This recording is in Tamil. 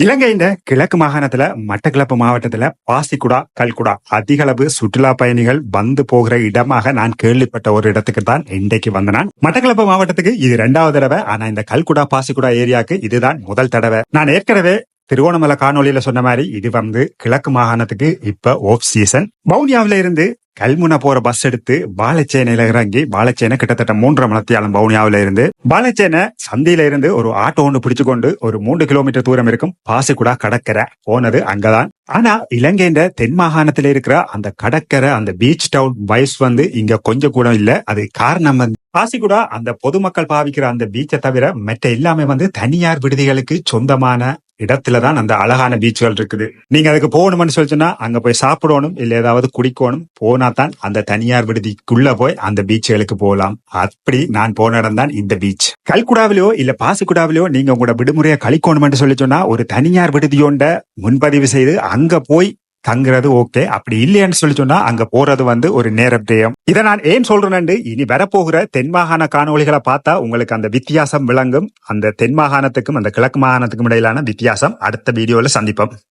இலங்கையின் கிழக்கு மாகாணத்துல மட்டக்கிழப்பு மாவட்டத்துல பாசிக்குடா கல்குடா அதிக அளவு சுற்றுலா பயணிகள் வந்து போகிற இடமாக நான் கேள்விப்பட்ட ஒரு இடத்துக்கு தான் இன்றைக்கு வந்த நான் மாவட்டத்துக்கு இது ரெண்டாவது தடவை. ஆனா இந்த கல்குடா பாசிக்குடா ஏரியாவுக்கு இதுதான் முதல் தடவை. நான் ஏற்கனவே திருவோணமலை காணொலியில சொன்ன மாதிரி இது வந்து கிழக்கு மாகாணத்துக்கு இப்ப ஓஃப் சீசன் வவுனியாவில இருந்து கல்முனை போற பஸ் எடுத்து பாலச்சேனையில இறங்கி பாலச்சேனை கிட்டத்தட்ட மூன்றரை மணத்தியாலம் பவுனியாவில இருந்து பாலச்சேனை சந்தியில இருந்து ஒரு ஆட்டோ ஒன்று பிடிச்சு கொண்டு ஒரு மூன்று கிலோமீட்டர் தூரம் இருக்கும் பாசிக்குடா கடற்கரை போனது அங்கதான். ஆனா இலங்கைன்ற தென் மாகாணத்துல இருக்கிற அந்த கடற்கரை அந்த பீச் டவுன் வைஸ் வந்து இங்க கொஞ்சம் கூட இல்ல. அது காரணம் வந்து பாசிக்குடா அந்த பொதுமக்கள் பாவிக்கிற அந்த பீச்சை தவிர மற்ற எல்லாமே வந்து தனியார் விடுதிகளுக்கு சொந்தமான இடத்துல தான் அந்த அழகான பீச்சுகள் இருக்குது. நீங்க அதுக்கு போகணும்னு சொல்லிச்சுன்னா அங்க போய் சாப்பிடணும் இல்ல ஏதாவது குடிக்கணும் போனா தான் அந்த தனியார் விடுதிக்குள்ள போய் அந்த பீச்சுகளுக்கு போகலாம். அப்படி நான் போன இடம் தான் இந்த பீச். கல்குடாவிலோ இல்ல பாசிக்குடாவிலோ நீங்க உங்களோட விடுமுறையை கழிக்கணும்னு சொல்லி சொன்னா ஒரு தனியார் விடுதியோண்ட முன்பதிவு செய்து அங்க போய் தங்குறது ஓகே அப்படி இல்லைன்னு சொல்லி சொன்னா அங்க போறது வந்து ஒரு நேரப்தேயம் இதை நான் ஏன் சொல்றேன்னு இனி வரப்போகிற தென் மாகாண காணொளிகளை பார்த்தா உங்களுக்கு அந்த வித்தியாசம் விளங்கும். அந்த தென் மாகாணத்துக்கும் அந்த கிழக்கு மாகாணத்துக்கும் இடையிலான வித்தியாசம். அடுத்த வீடியோல சந்திப்போம்.